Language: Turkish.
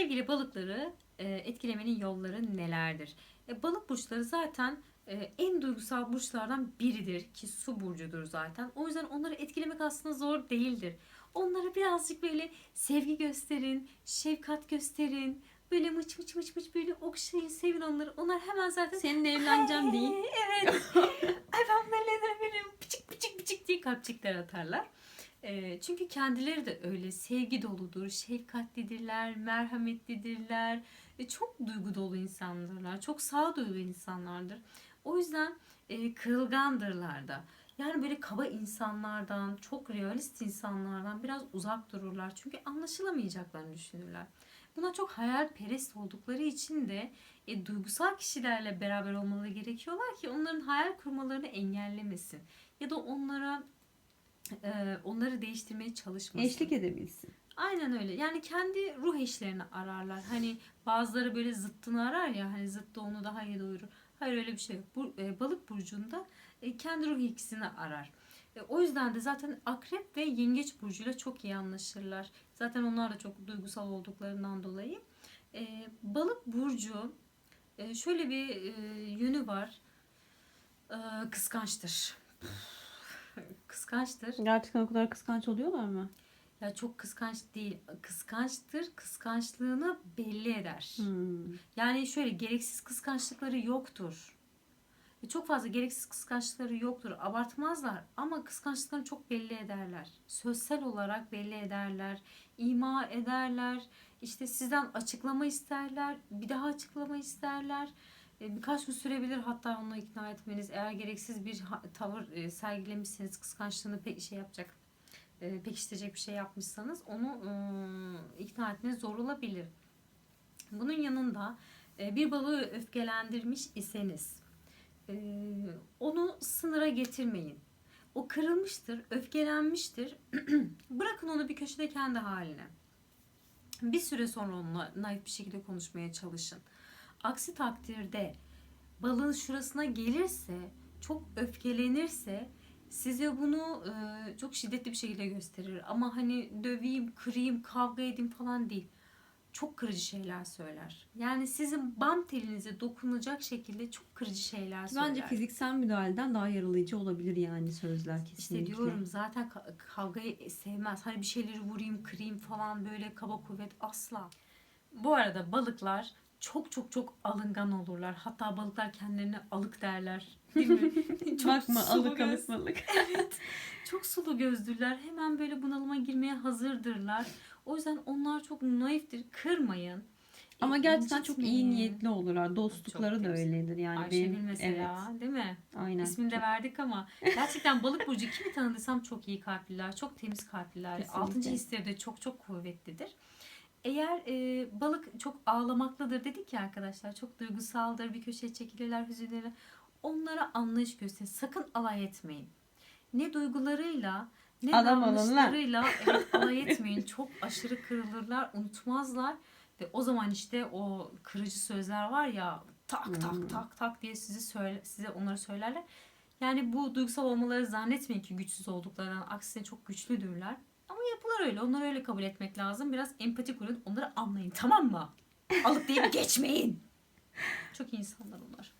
Sevgili balıkları e, etkilemenin yolları nelerdir? E, balık burçları zaten e, en duygusal burçlardan biridir ki su burcudur zaten. O yüzden onları etkilemek aslında zor değildir. Onlara birazcık böyle sevgi gösterin, şefkat gösterin. Böyle mıç mıç mıç mıç böyle okşayın, sevin onları. Onlar hemen zaten Seninle evleneceğim değil. Evet. Ay ben evlenebilirim. Pıçık pıçık pıçık diye kalpçikler atarlar. Ee, çünkü kendileri de öyle sevgi doludur, şefkatlidirler, merhametlidirler. E, çok duygu dolu insanlardır. Çok sağduyulu insanlardır. O yüzden e, kırılgandırlar da. Yani böyle kaba insanlardan, çok realist insanlardan biraz uzak dururlar. Çünkü anlaşılamayacaklarını düşünürler. Buna çok hayalperest oldukları için de e, duygusal kişilerle beraber olmaları gerekiyorlar ki onların hayal kurmalarını engellemesin. Ya da onlara e, onları değiştirmeye çalışmasın. Eşlik edebilsin. Aynen öyle. Yani kendi ruh eşlerini ararlar. Hani bazıları böyle zıttını arar ya hani zıttı onu daha iyi doyurur. Hayır öyle bir şey yok. Bu, e, balık burcunda e, kendi ruh ikisini arar. E, o yüzden de zaten akrep ve yengeç burcuyla çok iyi anlaşırlar. Zaten onlar da çok duygusal olduklarından dolayı. E, balık burcu e, şöyle bir e, yönü var. E, kıskançtır. kıskançtır. Gerçekten o kadar kıskanç oluyorlar mı? Ya çok kıskanç değil. Kıskançtır. Kıskançlığını belli eder. Hmm. Yani şöyle gereksiz kıskançlıkları yoktur. E, Çok fazla gereksiz kıskançlıkları yoktur. Abartmazlar ama kıskançlıklarını çok belli ederler. Sözsel olarak belli ederler. ima ederler. İşte sizden açıklama isterler. Bir daha açıklama isterler. E, Birkaç gün sürebilir hatta onu ikna etmeniz. Eğer gereksiz bir tavır e, sergilemişseniz kıskançlığını pek şey yapacak. e, Pekiştirecek bir şey yapmışsanız onu ikna etmeniz zor olabilir. Bunun yanında bir balığı öfkelendirmiş iseniz onu sınıra getirmeyin. O kırılmıştır, öfkelenmiştir. Bırakın onu bir köşede kendi haline. Bir süre sonra onunla naif bir şekilde konuşmaya çalışın. Aksi takdirde balığın şurasına gelirse, çok öfkelenirse size bunu e, çok şiddetli bir şekilde gösterir. Ama hani döveyim, kırayım, kavga edeyim falan değil çok kırıcı şeyler söyler. Yani sizin bam telinize dokunacak şekilde çok kırıcı şeyler söyler. Bence fiziksel müdahaleden daha yaralayıcı olabilir yani sözler kesinlikle. İşte diyorum zaten ka- kavgayı sevmez. Hani bir şeyleri vurayım, kırayım falan böyle kaba kuvvet asla. Bu arada balıklar çok çok çok alıngan olurlar. Hatta balıklar kendilerine alık derler. Değil mi? Çok Bakma alık alık balık. Evet. Çok sulu gözlüler. Hemen böyle bunalıma girmeye hazırdırlar. O yüzden onlar çok naiftir. Kırmayın. Ama E, gerçekten çok iyi niyetli olurlar. Dostlukları Çok da temiz. öyledir yani. Ayşegül benim- mesela değil mi? Evet, aynen. İsmini de verdik ama gerçekten balık burcu kimi tanıdıysam çok iyi kalpliler, çok temiz kalpliler. Kesinlikle. Altıncı hisleri de çok çok kuvvetlidir. Eğer e, balık çok ağlamaklıdır dedik ya arkadaşlar, çok duygusaldır, bir köşeye çekilirler, hüzünleri. Onlara anlayış gösterin. Sakın alay etmeyin. Ne duygularıyla ne Adam davranışlarıyla evet, alay etmeyin. Çok aşırı kırılırlar, unutmazlar. Ve o zaman işte o kırıcı sözler var ya tak Hmm. tak tak tak diye sizi söyle, size onları söylerler. Yani bu duygusal olmaları zannetmeyin ki güçsüz olduklarından. Aksine çok güçlüdürler. Yapılar öyle. Onları öyle kabul etmek lazım. Biraz empati kurun. Onları anlayın. Tamam mı? Alıp deyip geçmeyin. Çok iyi insanlar onlar.